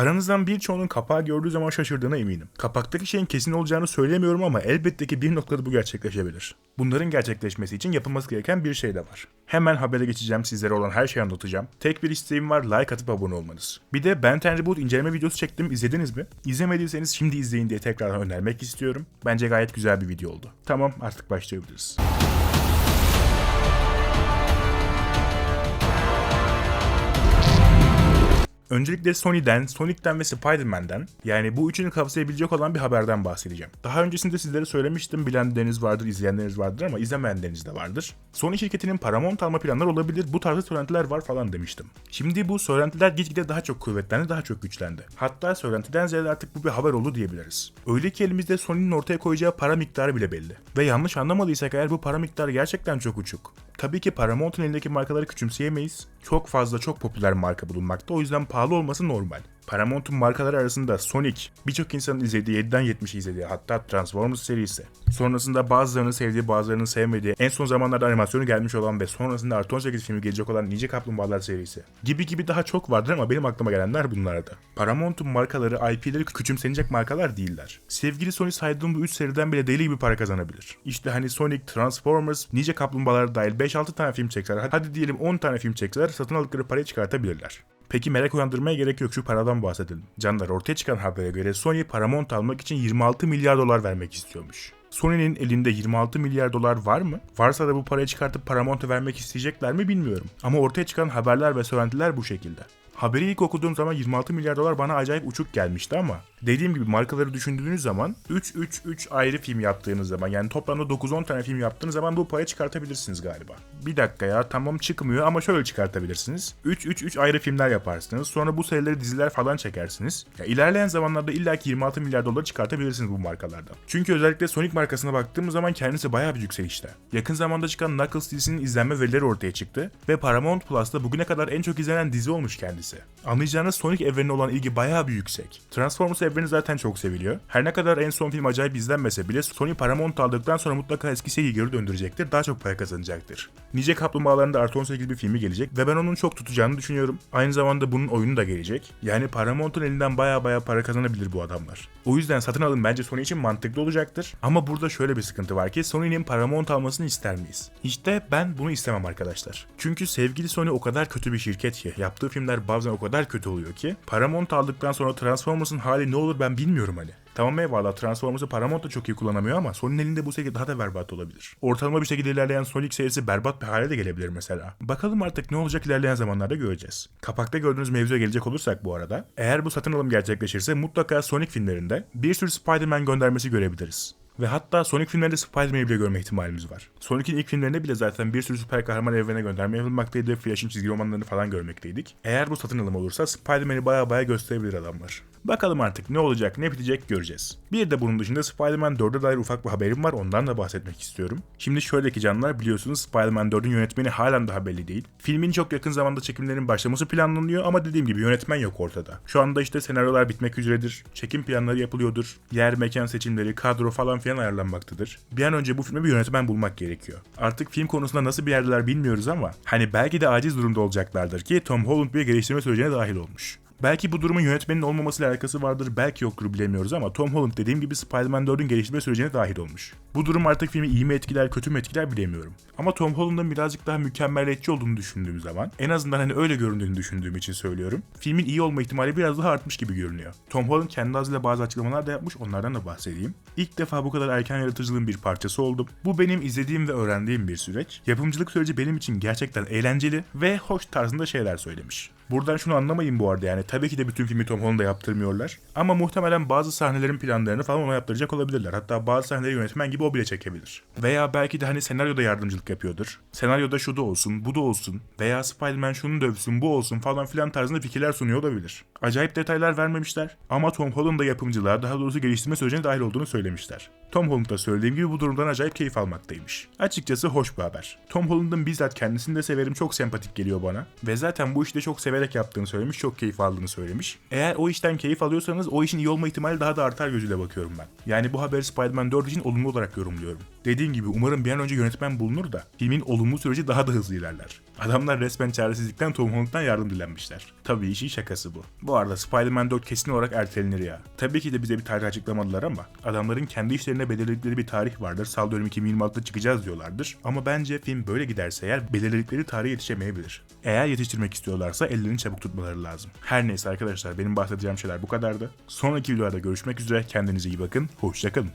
Aranızdan birçoğunun kapağı gördüğü zaman şaşırdığına eminim. Kapaktaki şeyin kesin olacağını söylemiyorum ama elbette ki bir noktada bu gerçekleşebilir. Bunların gerçekleşmesi için yapılması gereken bir şey de var. Hemen habere geçeceğim, sizlere olan her şeyi anlatacağım. Tek bir isteğim var, like atıp abone olmanız. Bir de Ben 10 Reboot inceleme videosu çektim, izlediniz mi? İzlemediyseniz şimdi izleyin diye tekrardan önermek istiyorum. Bence gayet güzel bir video oldu. Tamam, artık başlayabiliriz. Öncelikle Sony'den, Sonic'ten ve Spider-Man'den yani bu üçünü kapsayabilecek olan bir haberden bahsedeceğim. Daha öncesinde sizlere söylemiştim bilenleriniz vardır, izleyenleriniz vardır ama izlemeyenleriniz de vardır. Sony şirketinin Paramount alma planları olabilir, bu tarzda söylentiler var falan demiştim. Şimdi bu söylentiler gitgide daha çok kuvvetlendi, daha çok güçlendi. Hatta söylentiden ziyade artık bu bir haber oldu diyebiliriz. Öyle ki elimizde Sony'nin ortaya koyacağı para miktarı bile belli. Ve yanlış anlamadıysak eğer bu para miktarı gerçekten çok uçuk. Tabii ki Paramount'un elindeki markaları küçümseyemeyiz. Çok fazla çok popüler marka bulunmakta o yüzden pahalı olması normal. Paramount'un markaları arasında Sonic, birçok insanın izlediği 7'den 70'e izlediği hatta Transformers serisi. Sonrasında bazılarının sevdiği bazılarının sevmediği, en son zamanlarda animasyonu gelmiş olan ve sonrasında artı 18 filmi gelecek olan Nice Kaplumbağalar serisi. Gibi gibi daha çok vardır ama benim aklıma gelenler bunlardı. Paramount'un markaları IP'leri küçümsenecek markalar değiller. Sevgili Sony saydığım bu 3 seriden bile deli gibi para kazanabilir. İşte hani Sonic, Transformers, Nice Kaplumbağalar dahil 5-6 tane film çekseler, hadi diyelim 10 tane film çekseler satın aldıkları parayı çıkartabilirler. Peki merak uyandırmaya gerek yok şu paradan bahsedelim. Canlar ortaya çıkan habere göre Sony Paramount almak için 26 milyar dolar vermek istiyormuş. Sony'nin elinde 26 milyar dolar var mı? Varsa da bu parayı çıkartıp Paramount'a vermek isteyecekler mi bilmiyorum. Ama ortaya çıkan haberler ve söylentiler bu şekilde. Haberi ilk okuduğum zaman 26 milyar dolar bana acayip uçuk gelmişti ama dediğim gibi markaları düşündüğünüz zaman 3-3-3 ayrı film yaptığınız zaman yani toplamda 9-10 tane film yaptığınız zaman bu parayı çıkartabilirsiniz galiba. Bir dakika ya tamam çıkmıyor ama şöyle çıkartabilirsiniz. 3-3-3 ayrı filmler yaparsınız. Sonra bu serileri diziler falan çekersiniz. Ya ilerleyen zamanlarda illaki 26 milyar dolar çıkartabilirsiniz bu markalardan. Çünkü özellikle Sonic markasına baktığımız zaman kendisi bayağı bir yükselişte. Yakın zamanda çıkan Knuckles dizisinin izlenme verileri ortaya çıktı ve Paramount Plus'ta bugüne kadar en çok izlenen dizi olmuş kendisi. Anlayacağınız Sonic evrenine olan ilgi bayağı bir yüksek. Transformers evreni zaten çok seviliyor. Her ne kadar en son film acayip izlenmese bile Sony Paramount aldıktan sonra mutlaka eski sevgiyi geri döndürecektir, daha çok para kazanacaktır. Nice Kaplumbağalarında artı 18 bir filmi gelecek ve ben onun çok tutacağını düşünüyorum. Aynı zamanda bunun oyunu da gelecek. Yani Paramount'un elinden baya baya para kazanabilir bu adamlar. O yüzden satın alın bence Sony için mantıklı olacaktır. Ama burada şöyle bir sıkıntı var ki Sony'nin Paramount almasını ister miyiz? İşte ben bunu istemem arkadaşlar. Çünkü sevgili Sony o kadar kötü bir şirket ki yaptığı filmler bazen o kadar kötü oluyor ki Paramount aldıktan sonra Transformers'ın hali ne olur ben bilmiyorum hani. Tamam eyvallah Transformers'ı Paramount da çok iyi kullanamıyor ama Sony'nin elinde bu şekilde daha da berbat olabilir. Ortalama bir şekilde ilerleyen Sonic serisi berbat bir hale de gelebilir mesela. Bakalım artık ne olacak ilerleyen zamanlarda göreceğiz. Kapakta gördüğünüz mevzuya gelecek olursak bu arada, eğer bu satın alım gerçekleşirse mutlaka Sonic filmlerinde bir sürü Spider-Man göndermesi görebiliriz. Ve hatta Sonic filmlerinde Spider-Man'i bile görme ihtimalimiz var. Sonic'in ilk filmlerinde bile zaten bir sürü süper kahraman evrene gönderme yapılmaktaydı. Flash'in çizgi romanlarını falan görmekteydik. Eğer bu satın alım olursa Spider-Man'i baya baya gösterebilir adamlar. Bakalım artık ne olacak ne bitecek göreceğiz. Bir de bunun dışında Spider-Man 4'e dair ufak bir haberim var ondan da bahsetmek istiyorum. Şimdi şöyleki canlar biliyorsunuz Spider-Man 4'ün yönetmeni halen daha belli değil. Filmin çok yakın zamanda çekimlerin başlaması planlanıyor ama dediğim gibi yönetmen yok ortada. Şu anda işte senaryolar bitmek üzeredir, çekim planları yapılıyordur, yer mekan seçimleri, kadro falan filan ayarlanmaktadır. Bir an önce bu filme bir yönetmen bulmak gerekiyor. Artık film konusunda nasıl bir yerdeler bilmiyoruz ama hani belki de aciz durumda olacaklardır ki Tom Holland bir geliştirme sürecine dahil olmuş. Belki bu durumun yönetmenin olmamasıyla alakası vardır, belki yoktur bilemiyoruz ama Tom Holland dediğim gibi Spider-Man 4'ün geliştirme sürecine dahil olmuş. Bu durum artık filmi iyi mi etkiler, kötü mü etkiler bilemiyorum. Ama Tom Holland'ın birazcık daha mükemmeliyetçi olduğunu düşündüğüm zaman, en azından hani öyle göründüğünü düşündüğüm için söylüyorum, filmin iyi olma ihtimali biraz daha artmış gibi görünüyor. Tom Holland kendi ağzıyla bazı açıklamalar da yapmış, onlardan da bahsedeyim. İlk defa bu kadar erken yaratıcılığın bir parçası oldum. Bu benim izlediğim ve öğrendiğim bir süreç. Yapımcılık süreci benim için gerçekten eğlenceli ve hoş tarzında şeyler söylemiş. Buradan şunu anlamayın bu arada yani tabii ki de bütün filmi Tom Holland'a yaptırmıyorlar. Ama muhtemelen bazı sahnelerin planlarını falan ona yaptıracak olabilirler. Hatta bazı sahneleri yönetmen gibi o bile çekebilir. Veya belki de hani senaryoda yardımcılık yapıyordur. Senaryoda şu da olsun, bu da olsun. Veya Spider-Man şunu dövsün, bu olsun falan filan tarzında fikirler sunuyor olabilir. Acayip detaylar vermemişler ama Tom Holland da yapımcılığa daha doğrusu geliştirme sürecine dahil olduğunu söylemişler. Tom Holland da söylediğim gibi bu durumdan acayip keyif almaktaymış. Açıkçası hoş bir haber. Tom Holland'ın bizzat kendisini de severim çok sempatik geliyor bana. Ve zaten bu işte çok severek yaptığını söylemiş, çok keyif aldığını söylemiş. Eğer o işten keyif alıyorsanız o işin iyi olma ihtimali daha da artar gözüyle bakıyorum ben. Yani bu haberi Spider-Man 4 için olumlu olarak yorumluyorum. Dediğim gibi umarım bir an önce yönetmen bulunur da filmin olumlu süreci daha da hızlı ilerler. Adamlar resmen çaresizlikten Tom Holland'dan yardım dilenmişler. Tabii işin şakası bu. Bu arada Spider-Man 4 kesin olarak ertelenir ya. Tabii ki de bize bir tarih açıklamadılar ama adamların kendi işlerine belirledikleri bir tarih vardır. Sallıyorum 2026'da çıkacağız diyorlardır. Ama bence film böyle giderse eğer belirledikleri tarihe yetişemeyebilir. Eğer yetiştirmek istiyorlarsa ellerini çabuk tutmaları lazım. Her neyse arkadaşlar benim bahsedeceğim şeyler bu kadardı. Sonraki videolarda görüşmek üzere. Kendinize iyi bakın. Hoşçakalın.